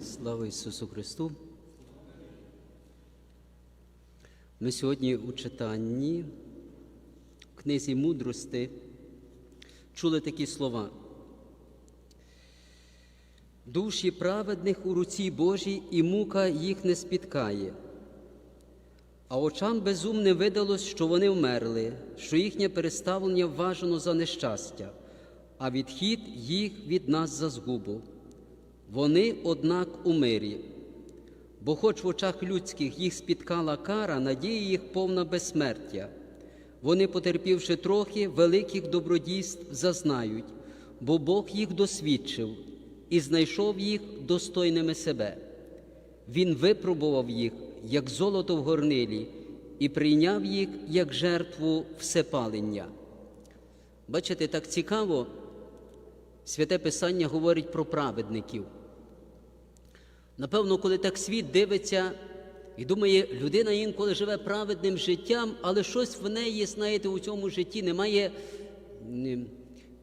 Слава Ісусу Христу! Ми сьогодні у читанні в книзі мудрости чули такі слова. Душі праведних у руці Божій і мука їх не спіткає. А очам безумним видалось, що вони вмерли, що їхнє переставлення вважано за нещастя, а відхід їх від нас за згубу. Вони, однак, у мирі, бо, хоч в очах людських їх спіткала кара, надія їх повна безсмертя. Вони, потерпівши трохи, великих добродійств зазнають, бо Бог їх досвідчив і знайшов їх достойними себе. Він випробував їх, як золото в горнилі, і прийняв їх як жертву всепалення. Бачите, так цікаво, святе Писання говорить про праведників. Напевно, коли так світ дивиться і думає, людина інколи живе праведним життям, але щось в неї, знаєте, у цьому житті немає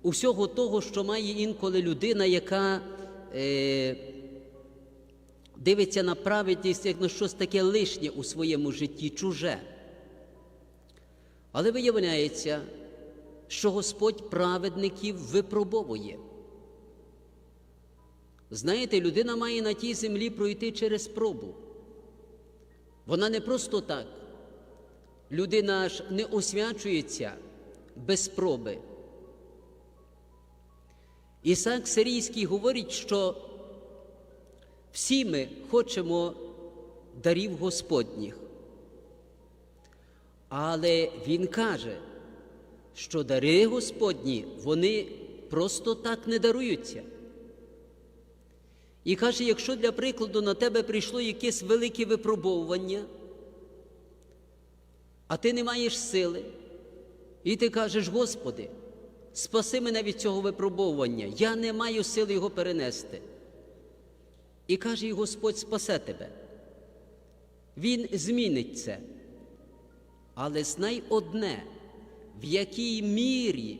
усього того, що має інколи людина, яка е, дивиться на праведність як на щось таке лишнє у своєму житті, чуже. Але виявляється, що Господь праведників випробовує. Знаєте, людина має на тій землі пройти через пробу. Вона не просто так. Людина ж не освячується без проби. Ісак Сирійський говорить, що всі ми хочемо дарів Господніх. Але Він каже, що дари Господні, вони просто так не даруються. І каже, якщо для прикладу на тебе прийшло якесь велике випробовування, а ти не маєш сили, і ти кажеш, Господи, спаси мене від цього випробовування, я не маю сили його перенести. І каже, і Господь спасе тебе. Він змінить це. Але знай одне, в якій мірі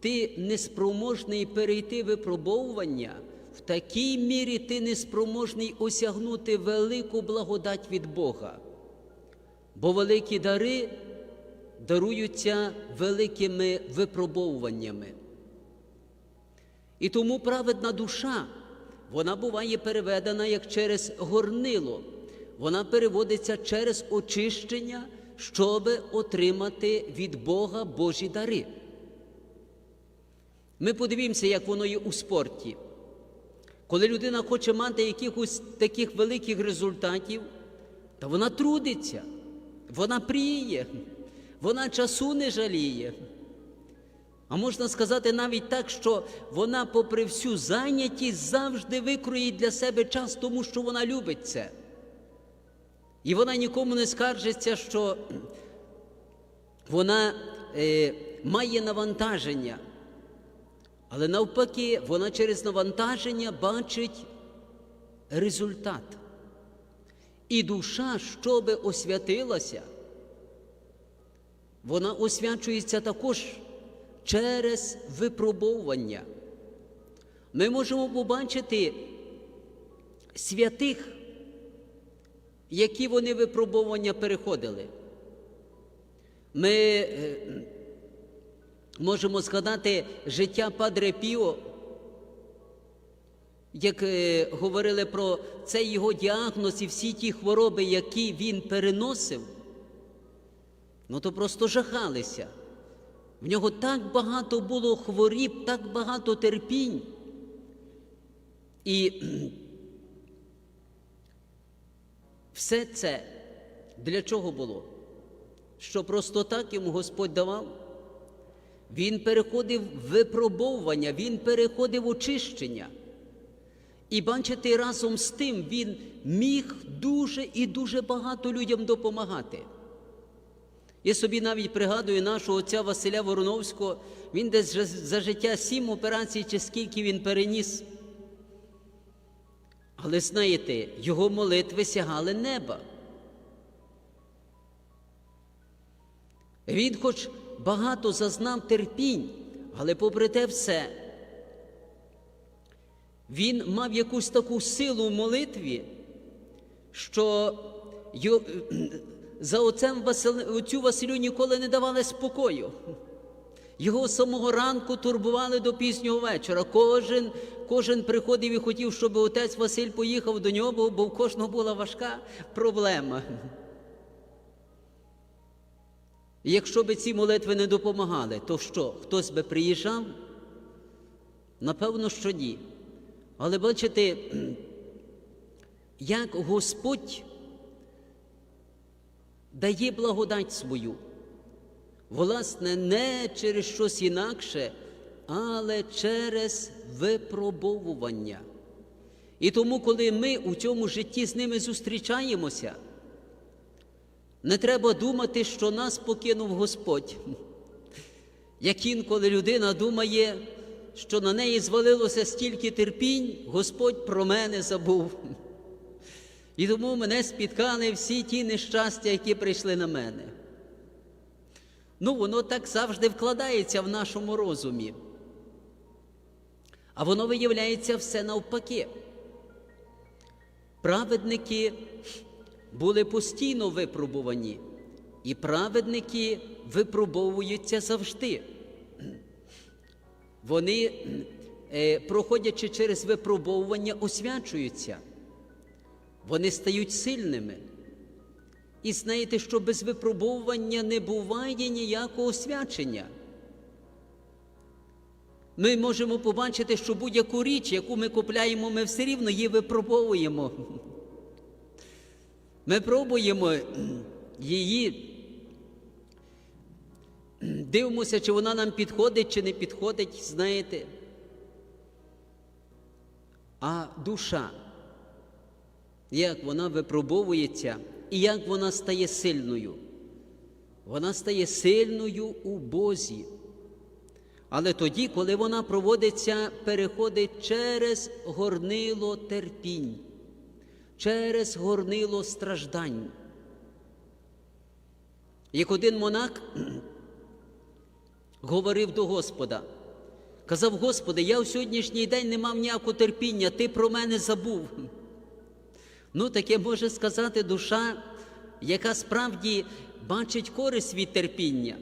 ти неспроможний перейти випробовування, в такій мірі ти неспроможний осягнути велику благодать від Бога. Бо великі дари даруються великими випробовуваннями. І тому праведна душа, вона буває переведена як через горнило, вона переводиться через очищення, щоб отримати від Бога Божі дари. Ми подивимося, як воно є у спорті. Коли людина хоче мати якихось таких великих результатів, то вона трудиться, вона пріє, вона часу не жаліє. А можна сказати навіть так, що вона, попри всю зайнятість, завжди викроїть для себе час, тому що вона любить це. І вона нікому не скаржиться, що вона е, має навантаження. Але навпаки, вона через навантаження бачить результат. І душа, щоби освятилася, вона освячується також через випробовування. Ми можемо побачити святих, які вони випробовування переходили. Ми е, можемо згадати життя Падре Піо, як е, говорили про цей його діагноз і всі ті хвороби, які він переносив, ну то просто жахалися. В нього так багато було хворіб, так багато терпінь. І все це для чого було? Що просто так йому Господь давав? Він переходив випробовування, він переходив очищення. І бачите, разом з тим він міг дуже і дуже багато людям допомагати. Я собі навіть пригадую нашого отця Василя Вороновського, він десь за життя сім операцій чи скільки він переніс. Але знаєте, його молитви сягали неба. Він, хоч багато зазнав терпінь, але попри те все, він мав якусь таку силу в молитві, що за отцем отцю Василю ніколи не давали спокою. Його з самого ранку турбували до пізнього вечора. Кожен, кожен приходив і хотів, щоб отець Василь поїхав до нього, бо в кожного була важка проблема. Якщо би ці молитви не допомагали, то що? Хтось би приїжджав? Напевно, що ні. Але бачите, як Господь дає благодать свою. Власне, не через щось інакше, але через випробовування. І тому, коли ми у цьому житті з ними зустрічаємося, не треба думати, що нас покинув Господь. Як інколи людина думає, що на неї звалилося стільки терпінь, Господь про мене забув. І тому мене спіткали всі ті нещастя, які прийшли на мене. Ну, воно так завжди вкладається в нашому розумі. А воно виявляється все навпаки. Праведники були постійно випробувані, і праведники випробовуються завжди. Вони, е, проходячи через випробовування, освячуються, вони стають сильними. І знаєте, що без випробовування не буває ніякого освячення. Ми можемо побачити, що будь-яку річ, яку ми купляємо, ми все рівно її випробовуємо. Ми пробуємо її, дивимося, чи вона нам підходить, чи не підходить, знаєте. А душа, як вона випробовується і як вона стає сильною? Вона стає сильною у Бозі. Але тоді, коли вона проводиться, переходить через горнило терпінь, через горнило страждань. Як один монах говорив до Господа, казав, Господи, я в сьогоднішній день не мав ніякого терпіння, Ти про мене забув. Ну, таке може сказати душа, яка справді бачить користь від терпіння.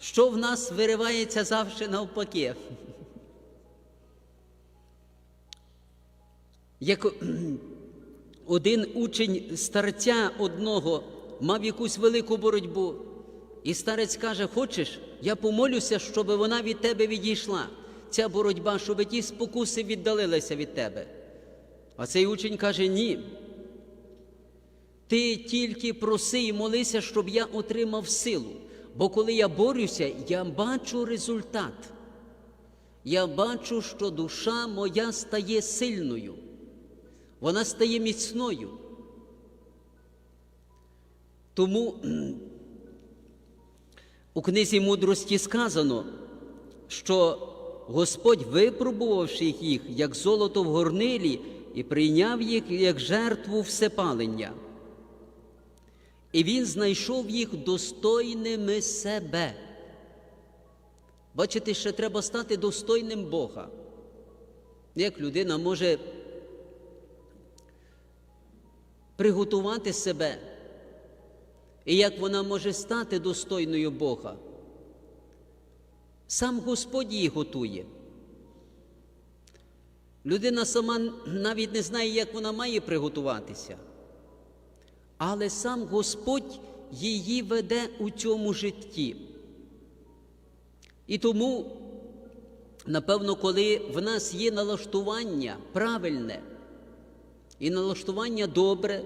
Що в нас виривається завжди навпаки? Як один учень старця одного мав якусь велику боротьбу, і старець каже: Хочеш, я помолюся, щоб вона від тебе відійшла, ця боротьба, щоб ті спокуси віддалилися від тебе. А цей учень каже: Ні. Ти тільки проси і молися, щоб я отримав силу. Бо коли я борюся, я бачу результат. Я бачу, що душа моя стає сильною, вона стає міцною. Тому у книзі мудрості сказано, що Господь, випробувавши їх, як золото в горнилі, і прийняв їх як жертву всепалення. І він знайшов їх достойними себе. Бачите, ще треба стати достойним Бога. Як людина може приготувати себе, і як вона може стати достойною Бога? Сам Господь її готує. Людина сама навіть не знає, як вона має приготуватися. Але сам Господь її веде у цьому житті. І тому, напевно, коли в нас є налаштування правильне і налаштування добре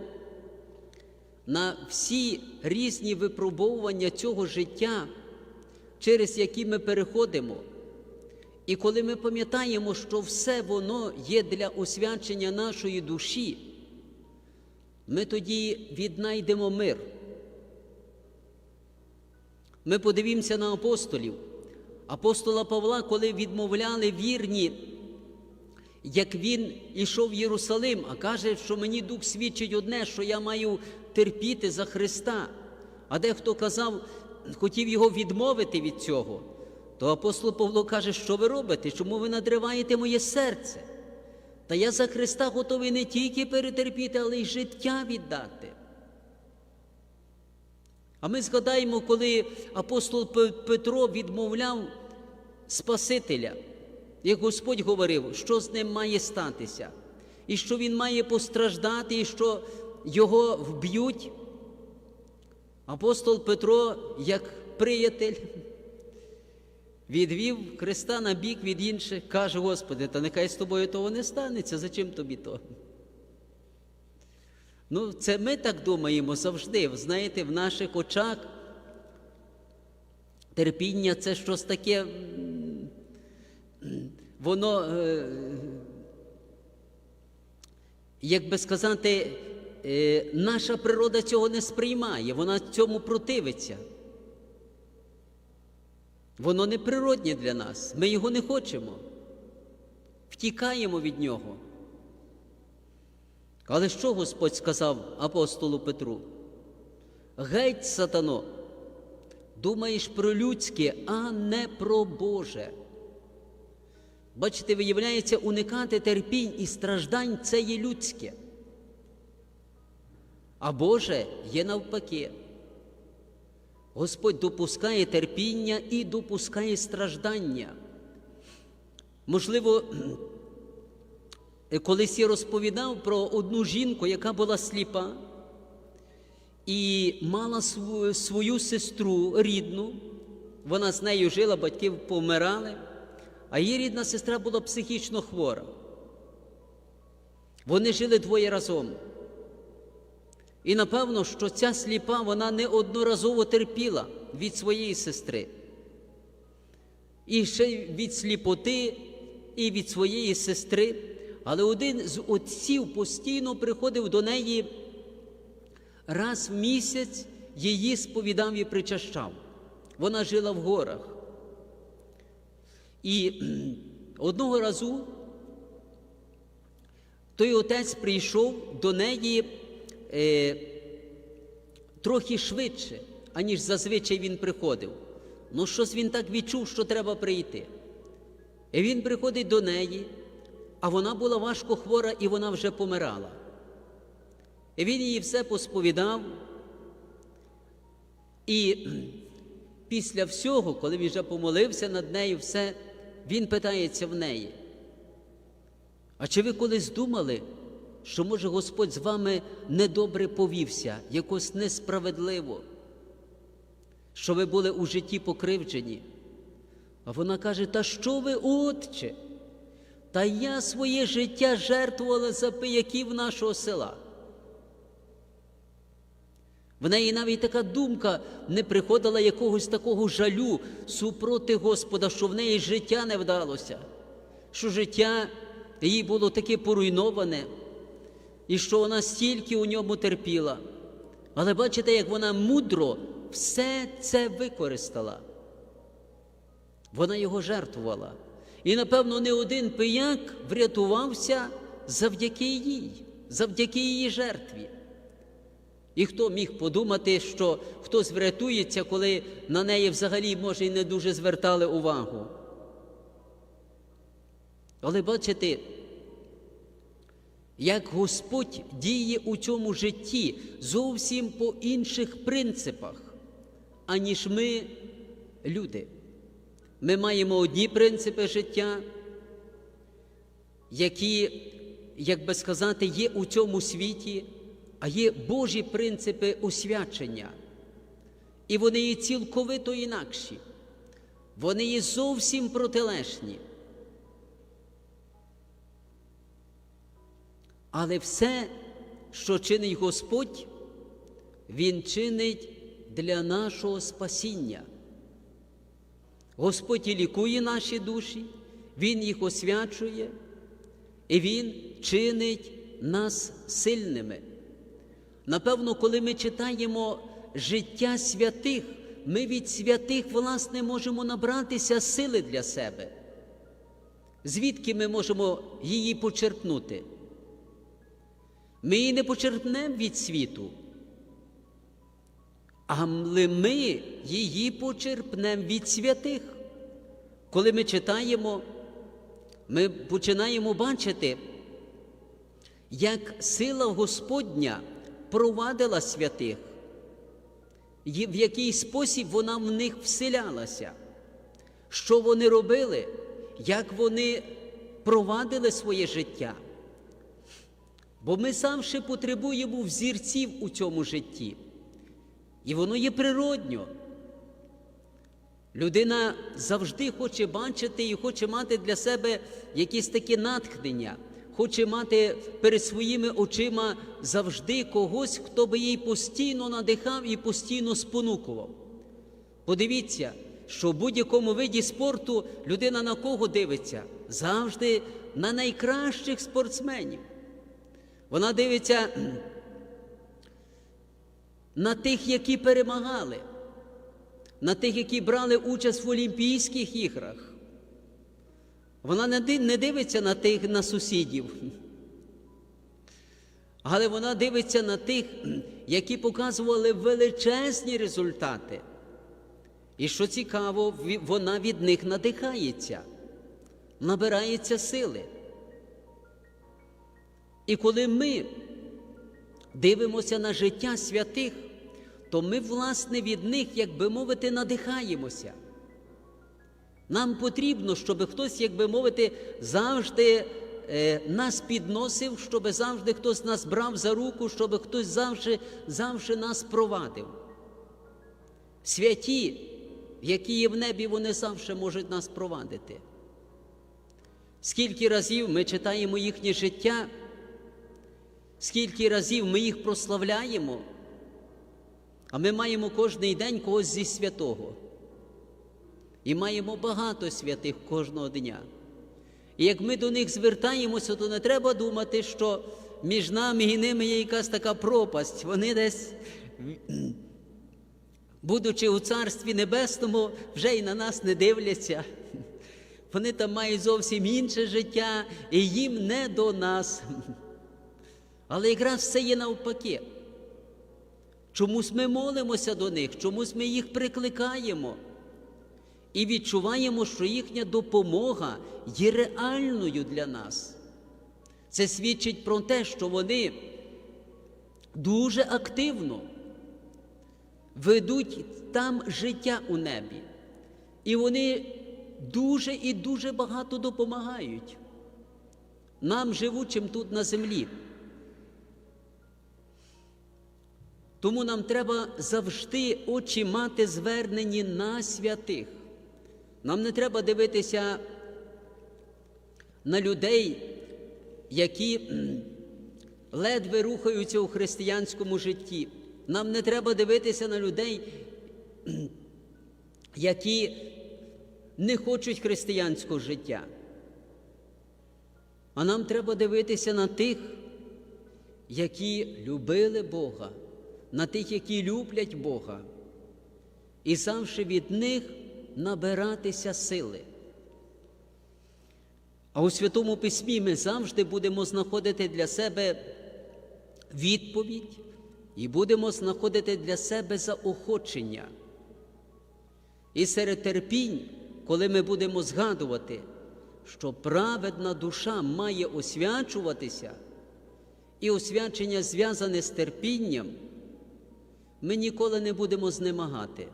на всі різні випробовування цього життя, через які ми переходимо, і коли ми пам'ятаємо, що все воно є для освячення нашої душі, ми тоді віднайдемо мир. Ми подивімося на апостолів. Апостола Павла, коли відмовляли вірні, як він ішов в Єрусалим, а каже, що мені дух свідчить одне, що я маю терпіти за Христа. А дехто казав, хотів його відмовити від цього, то апостол Павло каже, що ви робите? Чому ви надриваєте моє серце? Та я за Христа готовий не тільки перетерпіти, але й життя віддати. А ми згадаємо, коли апостол Петро відмовляв Спасителя, як Господь говорив, що з ним має статися, і що він має постраждати, і що його вб'ють. Апостол Петро, як приятель, відвів Христа на бік від інших, каже, Господи, та нехай з тобою того не станеться, зачем тобі то? Ну, це ми так думаємо завжди. Знаєте, в наших очах терпіння це щось таке, воно, е, як би сказати, е, наша природа цього не сприймає, вона цьому противиться. Воно не природнє для нас. Ми його не хочемо. Втікаємо від нього. Але що Господь сказав апостолу Петру? Геть, сатано, думаєш про людське, а не про Боже. Бачите, виявляється, уникати терпінь і страждань це є людське. А Боже є навпаки. Господь допускає терпіння і допускає страждання. Можливо, колись я розповідав про одну жінку, яка була сліпа і мала св- свою сестру рідну. Вона з нею жила, батьки помирали, а її рідна сестра була психічно хвора. Вони жили двоє разом. І напевно, що ця сліпа вона неодноразово терпіла від своєї сестри. І ще від сліпоти, і від своєї сестри. Але один з отців постійно приходив до неї раз в місяць, її сповідав і причащав. Вона жила в горах. І одного разу той отець прийшов до неї е, трохи швидше, аніж зазвичай він приходив. Ну, щось він так відчув, що треба прийти. І він приходить до неї, а вона була важко хвора і вона вже помирала. І він їй все посповідав. І після всього, коли він вже помолився над нею, все, він питається в неї. А чи ви колись думали, що може Господь з вами недобре повівся, якось несправедливо, що ви були у житті покривджені? А вона каже: Та що ви, отче? Та я своє життя жертвувала за пияків нашого села. В неї навіть така думка не приходила якогось такого жалю супроти Господа, що в неї життя не вдалося, що життя їй було таке поруйноване, і що вона стільки у ньому терпіла. Але бачите, як вона мудро все це використала. Вона його жертвувала. І, напевно, не один пияк врятувався завдяки їй, завдяки її жертві. І хто міг подумати, що хтось врятується, коли на неї взагалі, може, і не дуже звертали увагу. Але бачите, як Господь діє у цьому житті зовсім по інших принципах, аніж ми, люди. Ми маємо одні принципи життя, які, як би сказати, є у цьому світі, а є Божі принципи освячення. І вони є цілковито інакші. Вони є зовсім протилежні. Але все, що чинить Господь, Він чинить для нашого спасіння. Господь і лікує наші душі, Він їх освячує, і Він чинить нас сильними. Напевно, коли ми читаємо життя святих, ми від святих, власне, можемо набратися сили для себе. Звідки ми можемо її почерпнути? Ми її не почерпнемо від світу, але ми її почерпнемо від святих. Коли ми читаємо, ми починаємо бачити, як сила Господня провадила святих, в який спосіб вона в них вселялася, що вони робили, як вони провадили своє життя. Бо ми завжди потребуємо взірців у цьому житті. І воно є природньо. Людина завжди хоче бачити і хоче мати для себе якісь такі натхнення, хоче мати перед своїми очима завжди когось, хто би їй постійно надихав і постійно спонукував. Подивіться, що в будь-якому виді спорту людина на кого дивиться? Завжди на найкращих спортсменів. Вона дивиться на тих, які перемагали, на тих, які брали участь в Олімпійських іграх. Вона не дивиться на тих на сусідів, але вона дивиться на тих, які показували величезні результати. І що цікаво, вона від них надихається, набирається сили. І коли ми дивимося на життя святих, то ми, власне, від них, як би мовити, надихаємося. Нам потрібно, щоб хтось, як би мовити, завжди е, нас підносив, щоб завжди хтось нас брав за руку, щоб хтось завжди, завжди нас провадив. Святі, які є в небі, вони завжди можуть нас провадити. Скільки разів ми читаємо їхнє життя, скільки разів ми їх прославляємо, а ми маємо кожний день когось зі святого. І маємо багато святих кожного дня. І як ми до них звертаємося, то не треба думати, що між нами і ними є якась така пропасть. Вони десь, будучи у Царстві Небесному, вже й на нас не дивляться. Вони там мають зовсім інше життя, і їм не до нас. Але якраз все є навпаки. Чомусь ми молимося до них, чомусь ми їх прикликаємо і відчуваємо, що їхня допомога є реальною для нас. Це свідчить про те, що вони дуже активно ведуть там життя у небі. І вони дуже і дуже багато допомагають нам, живучим тут на землі. Тому нам треба завжди очі мати звернені на святих. Нам не треба дивитися на людей, які ледве рухаються у християнському житті. Нам не треба дивитися на людей, які не хочуть християнського життя. А нам треба дивитися на тих, які любили Бога, на тих, які люблять Бога, і завжди від них набиратися сили. А у Святому Письмі ми завжди будемо знаходити для себе відповідь і будемо знаходити для себе заохочення. І серед терпінь, коли ми будемо згадувати, що праведна душа має освячуватися, і освячення зв'язане з терпінням, ми ніколи не будемо знемагати.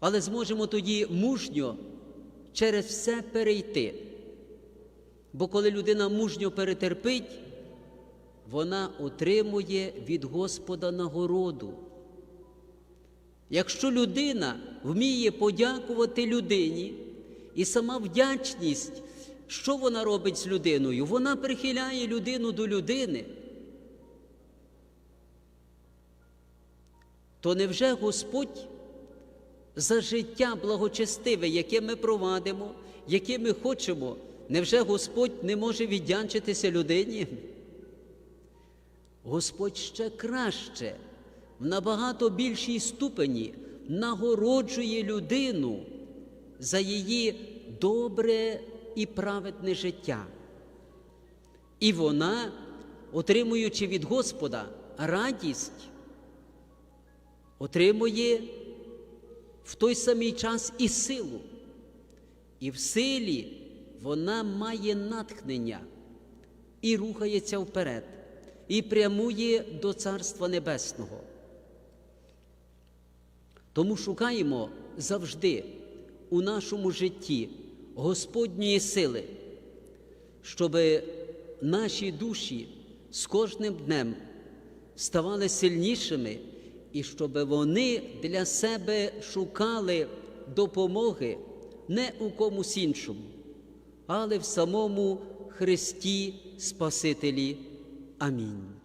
Але зможемо тоді мужньо через все перейти. Бо коли людина мужньо перетерпить, вона отримує від Господа нагороду. Якщо людина вміє подякувати людині, і сама вдячність, що вона робить з людиною? Вона прихиляє людину до людини. То невже Господь за життя благочестиве, яке ми провадимо, яке ми хочемо, невже Господь не може віддячитися людині? Господь ще краще, в набагато більшій ступені нагороджує людину за її добре і праведне життя. І вона, отримуючи від Господа радість, отримує в той самий час і силу. І в силі вона має натхнення і рухається вперед, і прямує до Царства Небесного. Тому шукаємо завжди у нашому житті Господньої сили, щоб наші душі з кожним днем ставали сильнішими, і щоб вони для себе шукали допомоги не у комусь іншому, але в самому Христі Спасителі. Амінь.